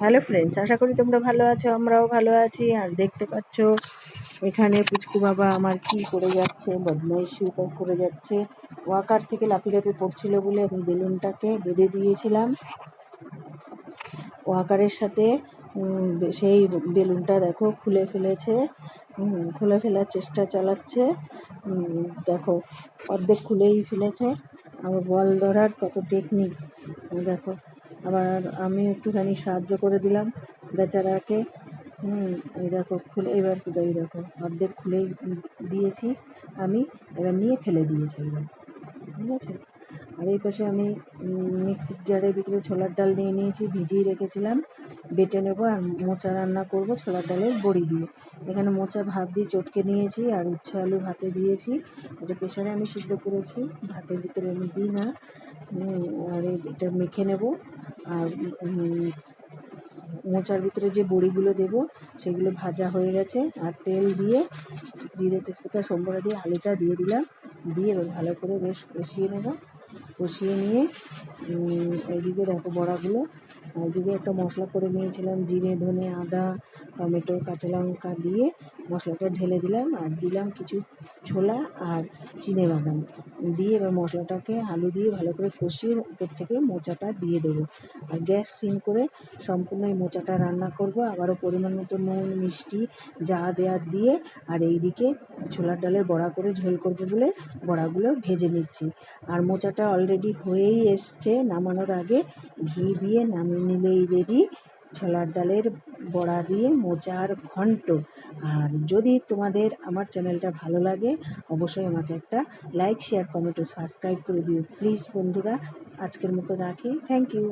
Hello friends আশা করি তোমরা ভালো আছো, আমরাও ভালো আছি। আর দেখতে পাচ্ছ, এখানে পুচকু বাবা আমার কি করে যাচ্ছে, বদমাইশি করে যাচ্ছে। ওয়াকার থেকে লাফি লাফি পড়ছিল বলে আমি বেলুনটাকে বেঁধে দিয়েছিলাম। ওয়াকারের সাথে সেই বেলুনটা দেখো, খুলে ফেলেছে খুলে ফেলার চেষ্টা চালাচ্ছে। দেখো, অর্ধেক খুলেই ফেলেছে। আমার বল ধরার কত টেকনিক দেখো। আবার আমি একটুখানি সাহায্য করে দিলাম বেচারাকে। হুম, এই দেখো, খুলে এবার এই দেখো, অর্ধেক খুলেই দিয়েছি আমি, এবার নিয়ে ফেলে দিয়েছি একদম। ঠিক আছে? আর এই পাশে আমি মিক্সির জারের ভিতরে ছোলার ডাল নিয়ে নিয়েছি, ভিজিয়ে রেখেছিলাম। বেটে নেব আর মোচা রান্না করব ছোলার ডালের বড়ি দিয়ে। এখানে মোচা, ভাত দিয়ে চটকে নিয়েছি আর উচ্ছে আলু ভাতে দিয়েছি। এটা প্রেশারে আমি সিদ্ধ করেছি, ভাতের ভিতরে আমি দিই না। আর এটা মেখে নেব। মোচার ভিতরে যে বড়িগুলো দেব, সেগুলো ভাজা হয়ে গেছে। আর তেল দিয়ে জিরে তেজপাতা, সম্বরা দিয়ে আলুটা দিয়ে দিলাম। দিয়ে এবার ভালো করে বেশ কষিয়ে নেব। কষিয়ে নিয়ে ওইদিকে দেখো বড়াগুলো। ওইদিকে একটা মশলা করে নিয়েছিলাম, জিরে, ধনে, আদা টমেটো, কাঁচা লঙ্কা দিয়ে মশলাটা ঢেলে দিলাম আর দিলাম কিছু ছোলা আর চিনে বাদাম। দিয়ে এবার মশলাটাকে আলু দিয়ে ভালো করে কষিয়ে উপর থেকে মোচাটা দিয়ে দেবো। আর গ্যাস সিম করে সম্পূর্ণ এই মোচাটা রান্না করব। আবারও পরিমাণ মতো নুন, মিষ্টি যা দেওয়ার দিয়ে আর এইদিকে ছোলার ডালের বড়া করে ঝোল করব বলে বড়াগুলো ভেজে নিচ্ছি। আর মোচাটা অলরেডি হয়েই এসছে, নামানোর আগে ঘি দিয়ে নামিয়ে নিলেই রেডি ছোলার ডালের বড়া দিয়ে মোচার ঘন্ট। আর যদি তোমাদের আমার চ্যানেলটা ভালো লাগে, অবশ্যই আমাকে একটা লাইক শেয়ার কমেন্ট ও সাবস্ক্রাইব করে দিও। প্লিজ বন্ধুরা, আজকের মতো রাখি। Thank you